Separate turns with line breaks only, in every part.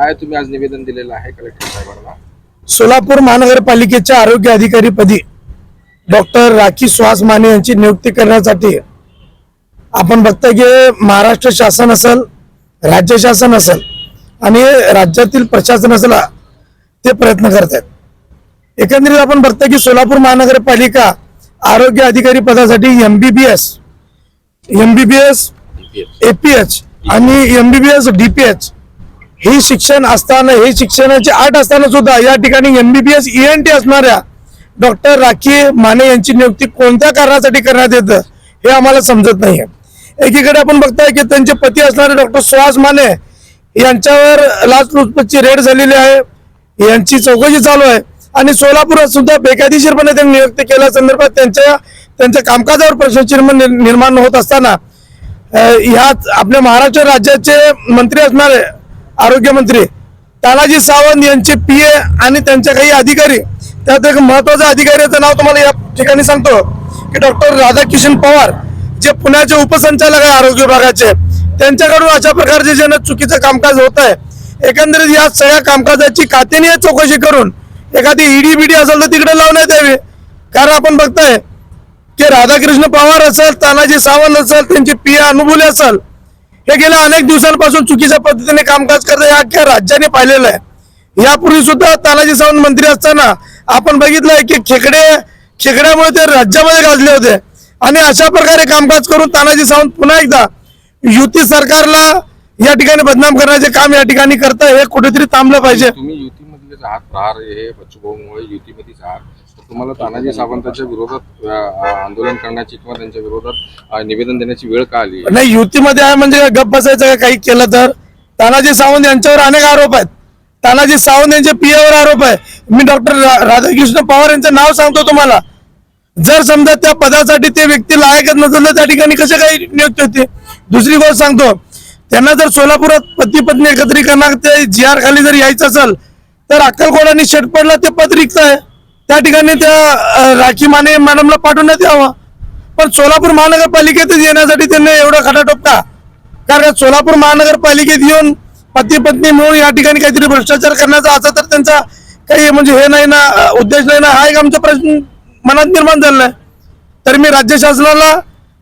काय तुम्ही आज निवेदन दिलेलं आहे कलेक्टर साहेबांना?
सोलापूर महानगरपालिकेच्या आरोग्य अधिकारीपदी डॉक्टर राखी सुहास माने यांची नियुक्ती करण्यासाठी आपण बघता की महाराष्ट्र शासन असेल राज्य शासन असेल आणि राज्यातील प्रशासन असेल ते प्रयत्न करत आहेत एकंदरीत आपण बघता की सोलापूर महानगरपालिका आरोग्य अधिकारी पदासाठी एमबीबीएस एमबीबीएस एपीएच आणि एमबीबीएस डीपीएच हे शिक्षण असताना हे शिक्षणाची आठ असताना सुद्धा या ठिकाणी एमबीबीएस ईएनटी असणाऱ्या डॉक्टर राखी माने यांची नियुक्ती कोणत्या कारणासाठी करण्यात येतं हे आम्हाला समजत नाही एकीकडे आपण बघताय की त्यांचे पती असणारे डॉक्टर सुहास माने यांच्यावर लाचलुचपतची रेड झालेली आहे. यांची चौकशी चालू आहे. आणि सोलापुरात सुद्धा बेकायदेशीरपणे त्यांनी नियुक्ती केल्या संदर्भात त्यांच्या त्यांच्या कामकाजावर प्रश्नचिन्ह निर्माण निर्माण होत असताना ह्या आपल्या महाराष्ट्र राज्याचे मंत्री असणारे आरोग्यमंत्री तानाजी सावंत यांचे पी ए आणि त्यांच्या काही अधिकारी त्यात एक महत्त्वाचा अधिकाऱ्याचं नाव तुम्हाला या ठिकाणी सांगतो की डॉक्टर राधाकिशन पवार जे पुण्याचे उपसंचालक आहे आरोग्य विभागाचे त्यांच्याकडून अशा प्रकारचे जे चुकीचं कामकाज होत आहे एकंदरीत या सगळ्या कामकाजाची कातेनीय चौकशी करून एखादी ईडी बीडी असेल तर तिकडे लावण्यात यावी. कारण आपण बघताय की राधाकृष्ण पवार असेल तानाजी सावंत असेल त्यांचे पी अनुभुले असेल ते गेल्या अनेक दिवसांपासून चुकीच्या पद्धतीने कामकाज करत या अख्ख्या राज्याने पाहिलेलं आहे. यापूर्वी सुद्धा तानाजी सावंत मंत्री असताना आपण बघितलंय की खेकडे खेकड्यामुळे ते राज्यामध्ये गाजले होते. आणि अशा प्रकारे कामकाज करून तानाजी सावंत पुन्हा एकदा युती सरकारला या ठिकाणी बदनाम करण्याचे काम या ठिकाणी करताय. हे कुठेतरी थांबलं पाहिजे.
तुम्ही युतीमध्ये आहात प्रहार हे बच्चूभाऊमुळे युतीमध्येच आहात. तुम्हाला तानाजी सावंतांच्या विरोधात आंदोलन करण्याची किंवा त्यांच्या विरोधात निवेदन देण्याची वेळ का आली?
नाही युतीमध्ये आहे म्हणजे गप्प गप बसायचं का काही केलं तर? तानाजी सावंत यांच्यावर अनेक आरोप आहेत. तानाजी सावंत यांच्या पियावर आरोप आहे. मी डॉक्टर राधाकृष्ण पवार यांचं नाव सांगतो तुम्हाला. जर समजा त्या पदासाठी ते व्यक्ती लायकच नसेल तर त्या ठिकाणी कसे काही नियुक्ती होते दुसरी गोष्ट सांगतो त्यांना जर सोलापुरात पती पत्नी एकत्रीकरणात ते जी आर खाली जर यायचं असेल तर अक्कलकोट आणि शेटपडला ते पद रिक्त आहे. त्या ठिकाणी त्या राखी माने मॅडमला पाठवण्यात यावं. पण सोलापूर महानगरपालिकेतच येण्यासाठी त्यांनी एवढा खटाटोप का कारण सोलापूर महानगरपालिकेत येऊन पती पत्नी मिळून या ठिकाणी काहीतरी भ्रष्टाचार करण्याचा असा तर त्यांचा काही म्हणजे हे नाही ना उद्देश नाही ना हा एक आमचा प्रश्न मनात निर्माण झालेला आहे. तर मी राज्य शासनाला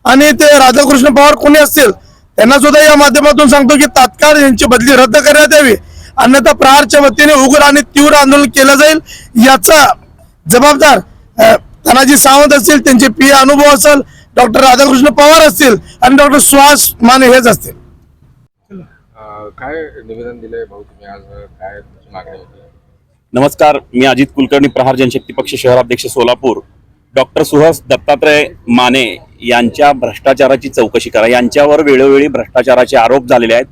आणि ते राधाकृष्ण पवार कोणी असतील त्यांना सुद्धा या माध्यमातून सांगतो की तात्काळ यांची बदली रद्द करण्यात यावी. अन्यथा प्रहारच्या वतीने उग्र आणि तीव्र आंदोलन केलं जाईल याचा जबाबदार तानाजी सावंत असतील त्यांचे पी अनुभव असेल डॉक्टर राधाकृष्ण पवार असतील आणि डॉक्टर सुहास माने हेच असतील.
काय निवेदन दिलंय भाऊ तुम्ही आज? काय मागणी होती?
नमस्कार मी अजित कुलकर्णी प्रहार जनशक्ती पक्ष शहराध्यक्ष सोलापूर. डॉक्टर सुहास दत्तात्रय माने यांच्या भ्रष्टाचाराची चौकशी करा. यांच्यावर वेळोवेळी भ्रष्टाचाराचे आरोप झालेले आहेत.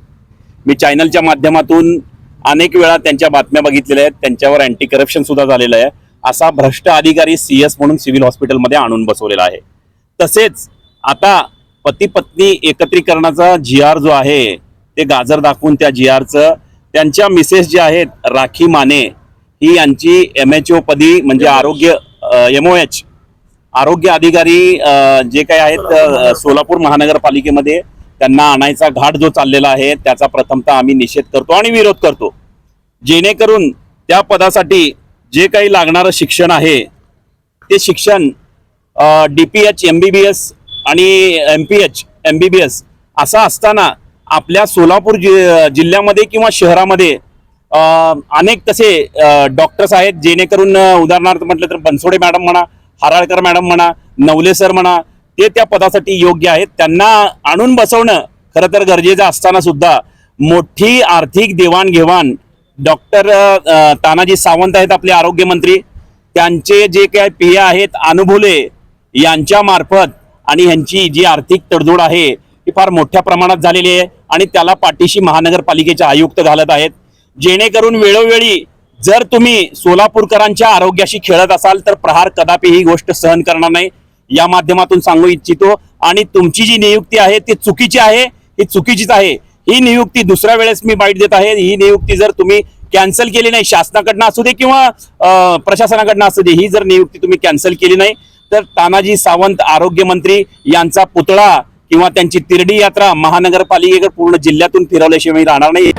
मी चॅनलच्या माध्यमातून अनेक वेळा त्यांच्या बातम्या बघितलेल्या आहेत. त्यांच्यावर अँटी करप्शन सुद्धा झालेलं आहे. असा भ्रष्ट अधिकारी सी एस म्हणून सिव्हिल हॉस्पिटलमध्ये आणून बसवलेला आहे. तसेच आता पती पत्नी एकत्रीकरणाचा जी आर जो आहे ते गाजर दाखवून त्या जी आरचं त्यांच्या मिसेस जे आहेत राखी माने ही यांची एम एच ओ पदी म्हणजे आरोग्य एम ओ एच आरोग्य अधिकारी जे काही आहेत सोलापूर महानगरपालिकेमध्ये त्यांना आणायचा घाट जो चाललेला आहे त्याचा प्रथमतः आम्ही निषेध करतो आणि विरोध करतो. जेणेकरून त्या पदासाठी जे काही लागणारं शिक्षण आहे ते शिक्षण D P H M B B S आणि M P H M B B S असं असताना आपल्या सोलापूर जि जिल्ह्यामध्ये किंवा शहरामध्ये अनेक तसे डॉक्टर्स आहेत जेणेकरून उदाहरणार्थ म्हटलं तर बनसोडे मॅडम म्हणा हराळकर मॅडम म्हणा नवले सर म्हणा ते त्या पदासाठी योग्य आहेत. त्यांना आणून बसवणं खरं तर गरजेचं असताना सुद्धा मोठी आर्थिक देवाणघेवाण डॉक्टर तानाजी सावंत आहेत आपले आरोग्यमंत्री त्यांचे जे काही पी आहेत अनुभुले यांच्या मार्फत आणि ह्यांची जी आर्थिक तडजोड आहे ती फार मोठ्या प्रमाणात झालेली आहे आणि त्याला पाठीशी महानगरपालिकेचे आयुक्त घालत आहेत. जेणेकरून वेळोवेळी जर तुम्ही सोलापूरकरांच्या आरोग्याशी खेळत असाल तर प्रहार कदापि ही गोष्ट सहन करणार नाही. या माध्यमातून सांगू इच्छितो. आणि तुमची जी नियुक्ती आहे ती चुकीची आहे ही चुकीचीच आहे. ही नियुक्ती दुसऱ्या वेळेस मी बाईट देत आहे. ही नियुक्ती जर तुम्ही कॅन्सल केली नाही शासनाकडनं असू दे किंवा प्रशासनाकडनं असू दे ही जर नियुक्ती तुम्ही कॅन्सल केली नाही तर तानाजी सावंत आरोग्यमंत्री यांचा पुतळा किंवा त्यांची तिरडी यात्रा महानगरपालिकेकडे पूर्ण जिल्ह्यातून फिरवल्याशिवाय मी राहणार नाही.